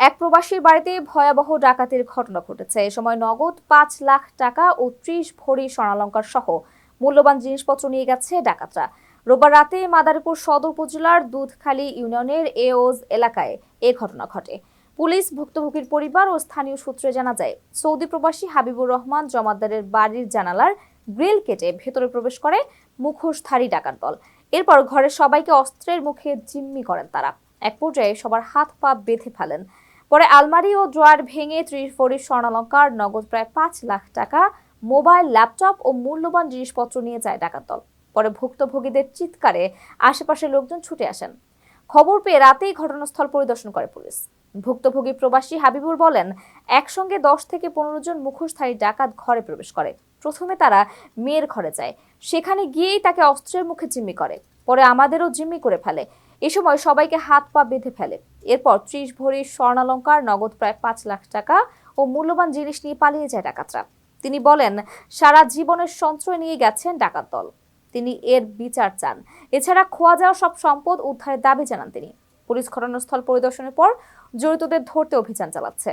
এক প্রবাসীর বাড়িতে ভয়াবহ ডাকাতির ঘটনা ঘটেছে। এ সময় নগদ পাঁচ লাখ টাকা ও ত্রিশ ভরি স্বর্ণালঙ্কার সহ মূল্যবান জিনিসপত্র নিয়ে গেছে ডাকাতরা। রোববার রাতে মাদারীপুর সদর উপজেলার দুধখালী ইউনিয়নের এওজ এলাকায় এ ঘটনা ঘটে। পুলিশ ভুক্তভোগীর পরিবার ও স্থানীয় সূত্রে জানা যায়, সৌদি প্রবাসী হাবিবুর রহমান জমাদ্দারের বাড়ির জানালার গ্রিল কেটে ভেতরে প্রবেশ করে মুখোশধারী ডাকাত দল। এরপর ঘরের সবাইকে অস্ত্রের মুখে জিম্মি করেন তারা। এক পর্যায়ে সবার হাত পা বেঁধে ফেলেন পরে আলমারি ও ড্রয়ার ভেঙে ত্রিশ ভরি স্বর্ণালঙ্কার নগদ প্রায় পাঁচ লাখ টাকা, মোবাইল, ল্যাপটপ ও মূল্যবান জিনিসপত্র নিয়ে যায় ডাকাত দল। পরে ভুক্তভোগীদের চিৎকারে আশেপাশের লোকজন ছুটে আসেন। খবর পেয়ে রাতেই ঘটনাস্থল পরিদর্শন করে পুলিশ। ভুক্তভোগী প্রবাসী হাবিবুর বলেন, একসঙ্গে দশ থেকে পনেরো জন মুখোশধারী ডাকাত ঘরে প্রবেশ করে। প্রথমে তারা মেয়ের ঘরে যায়। সেখানে গিয়েই তাকে অস্ত্রের মুখে জিম্মি করে। পরে আমাদেরও জিম্মি করে ফেলে। এ সময় সবাইকে হাত পা বেঁধে ফেলে। এরপর ত্রিশ ভরি স্বর্ণালঙ্কার, নগদ প্রায় পাঁচ লাখ টাকা ও মূল্যবান জিনিস নিয়ে পালিয়ে যায় ডাকাতরা। তিনি বলেন, সারা জীবনের সঞ্চয় নিয়ে গেছেন ডাকাত দল। তিনি এর বিচার চান। এছাড়া খোয়া যাওয়া সব সম্পদ উদ্ধারের দাবি জানান তিনি। পুলিশ ঘটনাস্থল পরিদর্শনের পর জড়িতদের ধরতে অভিযান চালাচ্ছে।